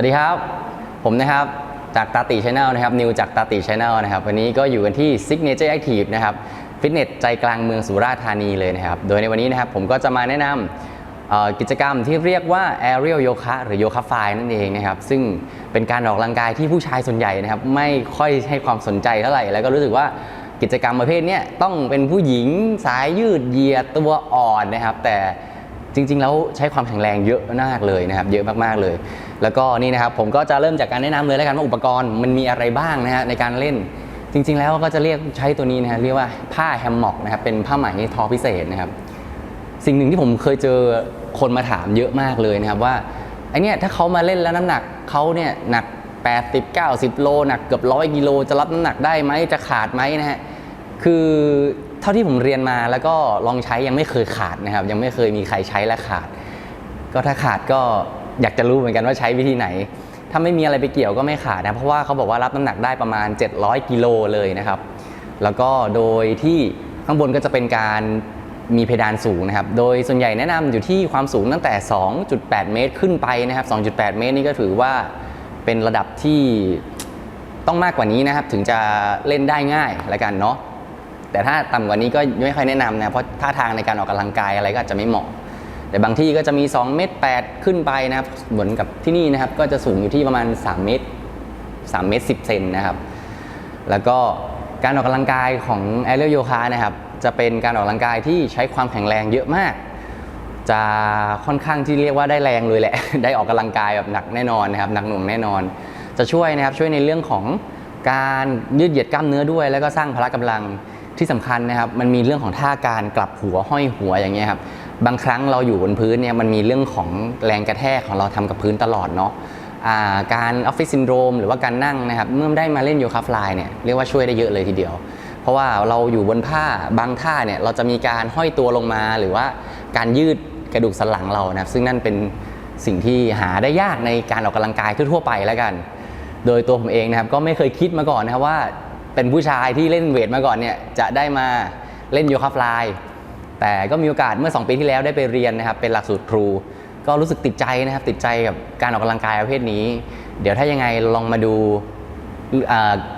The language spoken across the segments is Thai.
วัสดีครับ ผมนะครับจากตาติชาแนลนะครับนิวจากตาติชาแนลนะครับวันนี้ก็อยู่กันที่ Signature Active นะครับฟิตเนสใจกลางเมืองสุราษฎร์ธานีเลยนะครับโดยในวันนี้นะครับผมก็จะมาแนะนำกิจกรรมที่เรียกว่า Aerial Yoga หรือ Yoga f l y นั่นเองนะครับซึ่งเป็นการออกกำลังกายที่ผู้ชายส่วนใหญ่นะครับไม่ค่อยให้ความสนใจเท่าไหร่ แล้วก็รู้สึกว่ากิจกรรมประเภทนี้ต้องเป็นผู้หญิงสายยืดเหยียดตัวอ่อนนะครับแต่ จริง ๆ แล้วใช้ความแข็งแรงเยอะมากเลยนะครับ เยอะมากๆเลย แล้วก็นี่นะครับผมก็จะเริ่มจากการแนะนำเลยแล้วกันว่าอุปกรณ์มันมีอะไรบ้างนะฮะในการเล่นจริง ๆ แล้วก็จะเรียกใช้ตัวนี้นะฮะเรียกว่าผ้าแฮมม็อกนะครับเป็นผ้าไหมทอพิเศษนะครับ สิ่งหนึ่งที่ผมเคยเจอคนมาถามเยอะมากเลยนะครับว่าไอเนี้ยถ้าเขามาเล่นแล้วน้ำหนักเขาเนี่ยหนัก 80 90 โลหนักเกือบร้อยกิโลจะรับน้ำหนักได้ไหมจะขาดไหมนะฮะคือ เท่าที่ผมเรียนมาแล้วก็ลองใช้ยังไม่เคยขาดนะครับ ยังไม่เคยมีใครใช้และขาด ก็ถ้าขาดก็อยากจะรู้เหมือนกันว่าใช้วิธีไหน ถ้าไม่มีอะไรไปเกี่ยวก็ไม่ขาดนะเพราะว่าเขาบอกว่ารับน้ำหนักได้ประมาณ 700กิโลเลยนะครับ แล้วก็โดยที่ข้างบนก็จะเป็นการมีเพดานสูงนะครับ โดยส่วนใหญ่แนะนำอยู่ที่ความสูงตั้งแต่ 2.8 เมตรขึ้นไปนะครับ 2.8 เมตรนี่ก็ถือว่าเป็นระดับที่ต้องมากกว่านี้นะครับ ถึงจะเล่นได้ง่ายละกันเนาะ แต่ถ้าต่ำกว่านี้ก็ไม่ค่อยแนะนำนะเพราะท่าทางในการออกกำลังกายอะไรก็อาจจะไม่เหมาะ แต่บางที่ก็จะมี 2 เมตร 8 ขึ้นไปนะครับเหมือนกับที่นี่นะครับ ก็จะสูงอยู่ที่ประมาณ 3 เมตร 3 เมตร 10 เซนนะครับ แล้วก็การออกกำลังกายของ a อ r i a l Yoga นะครับจะเป็นการออกกำลังกายที่ใช้ความแข็งแรงเยอะมาก จะค่อนข้างที่เรียกว่าได้แรงเลยแหละ ได้ออกกำลังกายแบบหนักแน่นอนนะครับหนักหน่วงแน่นอน จะช่วยนะครับช่วยในเรื่องของการยืดเหยียดกล้ามเนื้อด้วย แล้วก็สร้างพละกำลัง ที่สำคัญนะครับมันมีเรื่องของท่าการกลับหัวห้อยหัวอย่างเงี้ยครับบางครั้งเราอยู่บนพื้นเนี่ยมันมีเรื่องของแรงกระแทกของเราทำกับพื้นตลอดเนาะาการออฟฟิศซินโดรมหรือว่าการนั่งนะครับเมื่อได้มาเล่นโยคะฟลายเนี่ยเรียกว่าช่วยได้เยอะเลยทีเดียว เพราะว่าเราอยู่บนผ้าบางท่าเนี่ยเราจะมีการห้อยตัวลงมา หรือว่าการยืดกระดูกสันหลังเรานะครับซึ่งนั่นเป็นสิ่งที่หาได้ยากในการออกกำลังกายทั่วๆไปแล้วกัน โดยตัวผมเองนะครับก็ไม่เคยคิดมาก่อนนะครับว่า เป็นผู้ชายที่เล่นเวทมาก่อนเนี่ยจะได้มาเล่นโยคะฟลายแต่ก็มีโอกาสเมื่อ 2 ปีที่แล้วได้ไปเรียนนะครับเป็นหลักสูตรครู ก็รู้สึกติดใจนะครับติดใจกับการออกกำลังกายประเภทนี้ เดี๋ยวถ้ายังไงลองมาดู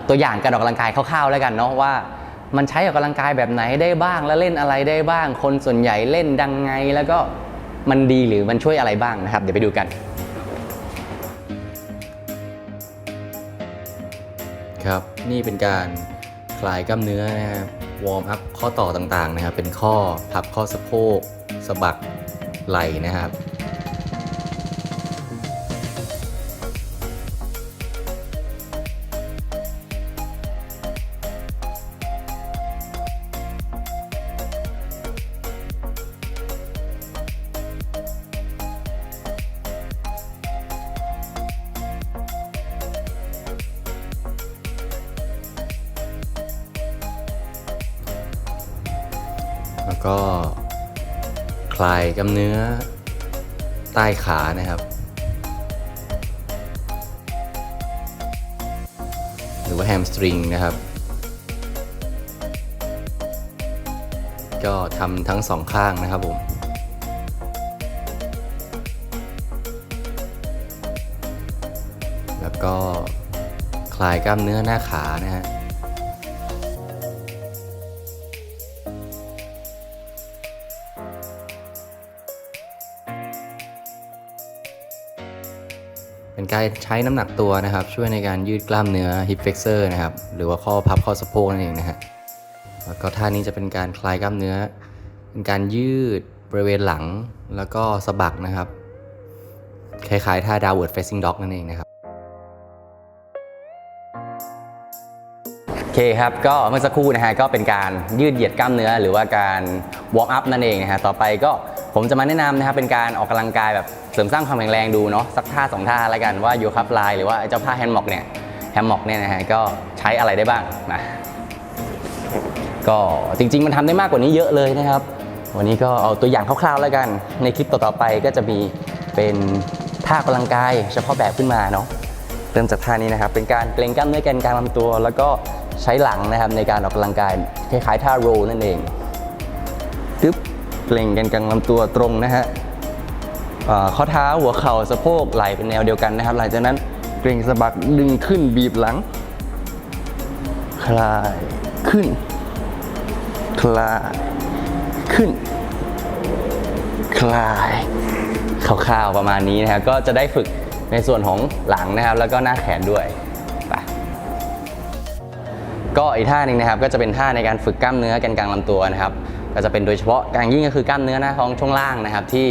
ตัวอย่างการออกกำลังกายคร่าวๆแล้วกันเนาะว่ามันใช้ออกกำลังกายแบบไหนได้บ้าง แล้วเล่นอะไรได้บ้าง คนส่วนใหญ่เล่นดังไง แล้วก็มันดีหรือมันช่วยอะไรบ้างนะครับ เดี๋ยวไปดูกัน ครับ นี่เป็นการคลายกล้ามเนื้อนะครับวอร์มอัพข้อต่อต่างๆนะครับ เป็นข้อพับข้อสะโพกสะบักไหล่นะครับ ก็ คลายกล้ามเนื้อใต้ขานะครับ หรือว่าแฮมสตริงนะครับ ก็ทำทั้งสองข้างนะครับผมแล้วก็คลายกล้ามเนื้อหน้าขานะฮะ เป็นการใช้น้ำหนักตัวนะครับ ช่วยในการยืดกล้ามเนื้อ hip flexor นะครับ หรือว่าข้อพับข้อสะโพกนั่นเองนะฮะแล้วก็ท่านี้จะเป็นการคลายกล้ามเนื้อ เป็นการยืดบริเวณหลังแล้วก็สะบักนะครับ คล้ายๆท่า downward facing dog นั่นเองนะครับโอเคครับ ก็เมื่อสักครู่นะฮะก็เป็นการยืดเหยียดกล้ามเนื้อ หรือว่าการวอร์มอัพนั่นเองนะฮะ ต่อไปก็ ผมจะมาแนะนำนะครับเป็นการออกกำลังกายแบบเสริมสร้างความแข็งแรงดูเนาะสักท่าสองท่าแล้วกันว่าโยคะฟลายหรือว่าเจ้าผ้าแฮนด์ม็อกเนี่ยแฮมม็อกเนี่ยนะฮะก็ใช้อะไรได้บ้างมาก็จริง ๆ มันทำได้มากกว่านี้เยอะเลยนะครับ วันนี้ก็เอาตัวอย่างคร่าวๆแล้วกัน ในคลิปต่อๆไปก็จะมีเป็นท่าออกกำลังกายเฉพาะแบบขึ้นมาเนาะเริ่มจากท่านี้นะครับ เป็นการเกรงกล้ามเนื้อแกนกลางลำตัว แล้วก็ใช้หลังนะครับในการออกกำลังกายคล้ายๆท่าโรลนั่นเอง กรงแกนกลางลำตัวตรงนะฮะข้อเท้าหัวเข่าสะโพกไหล่เป็นแนวเดียวกันนะครับ หลังจากนั้นเกร็งสะบักดึงขึ้นบีบหลัง คลายขึ้น คลายขึ้น คลายคร่าวๆประมาณนี้นะครับก็จะได้ฝึกในส่วนของหลังนะครับ แล้วก็หน้าแขนด้วย ก็อีกท่าหนึ่งนะครับก็จะเป็นท่าในการฝึกกล้ามเนื้อแกนกลางลำตัวนะครับก็จะเป็นโดยเฉพาะอย่างยิ่งก็คือกล้ามเนื้อหน้าท้องช่วงล่างนะครับ ที่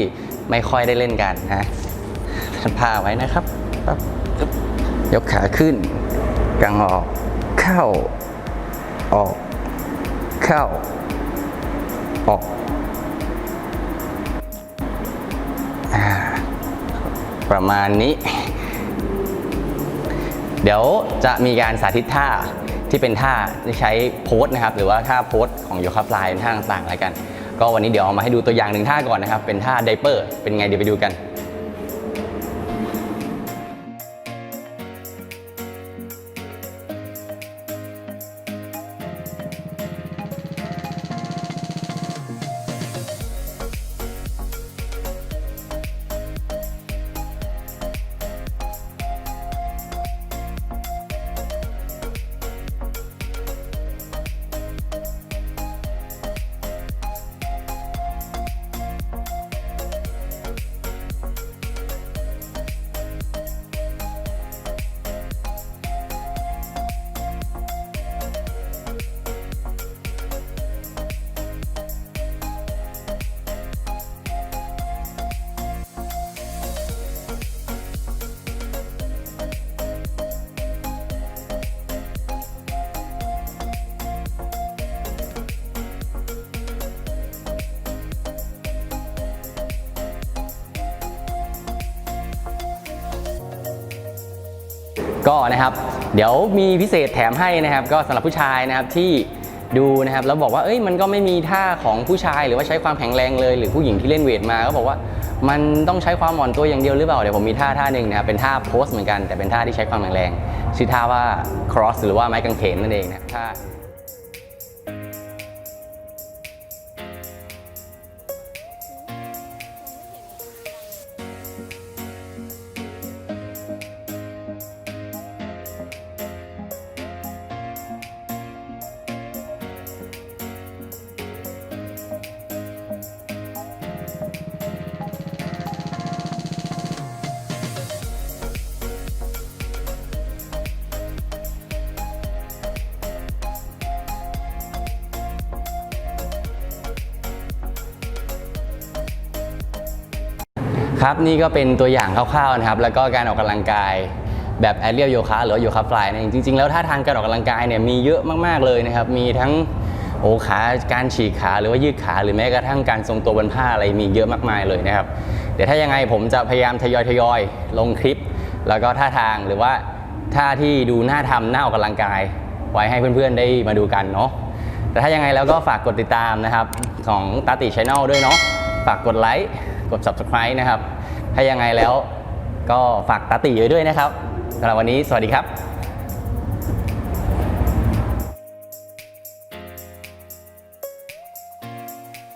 ไม่ค่อยได้เล่นกันนะท่านผ้าไว้นะครับปั๊บยกขาขึ้นกางออก เข้า ออก เข้า ออกประมาณนี้ เดี๋ยวจะมีการสาธิตท่า ที่เป็นท่าที่ใช้โพสนะครับ หรือว่าท่าโพสของโยคะฟลายท่าต่างๆอะไรกัน ก็วันนี้เดี๋ยวเอามาให้ดูตัวอย่างหนึ่งท่าก่อนนะครับ เป็นท่าไดเปอร์ เป็นไงเดี๋ยวไปดูกัน ก็นะครับเดี๋ยวมีพิเศษแถมให้นะครับ ก็สำหรับผู้ชายนะครับที่ดูนะครับแล้วบอกว่าเอ้ยมันก็ไม่มีท่าของผู้ชายหรือว่าใช้ความแข็งแรงเลย หรือผู้หญิงที่เล่นเวทมาก็บอกว่ามันต้องใช้ความอ่อนตัวอย่างเดียวหรือเปล่าเดี๋ยวผมมีท่าท่าหนึ่งนะครับเป็นท่าโพสเหมือนกันแต่เป็นท่าที่ใช้ความแข็งแรงชื่อท่าว่า cross หรือว่าไม้กางเขนนั่นเองนะท่า ครับนี่ก็เป็นตัวอย่างคร่าวๆนะครับ แล้วก็การออกกำลังกายแบบแอเรียลโยคะหรือโยคะฟลายเนี่ยจริงๆ แล้วท่าทางการออกกำลังกายเนี่ยมีเยอะมากๆเลยนะครับ มีทั้งโอ้ขาการฉีกขาหรือว่ายืดขาหรือแม้กระทั่งการทรงตัวบนผ้าอะไรมีเยอะมากมายเลยนะครับ เดี๋ยวถ้ายังไงผมจะพยายามทยอยทยอยๆลงคลิป แล้วก็ท่าทางหรือว่าท่าที่ดูน่าทำน่าออกกำลังกาย ไว้ให้เพื่อนๆได้มาดูกันเนาะแต่ถ้ายังไงแล้วก็ฝากกดติดตามนะครับของตาติช anel ด้วยเนาะฝากกดไลค์ กด subscribe นะครับ ถ้ายังไงแล้วก็ฝากตาตีไว้ด้วยนะครับสำหรับวันนี้สวัสดีครับ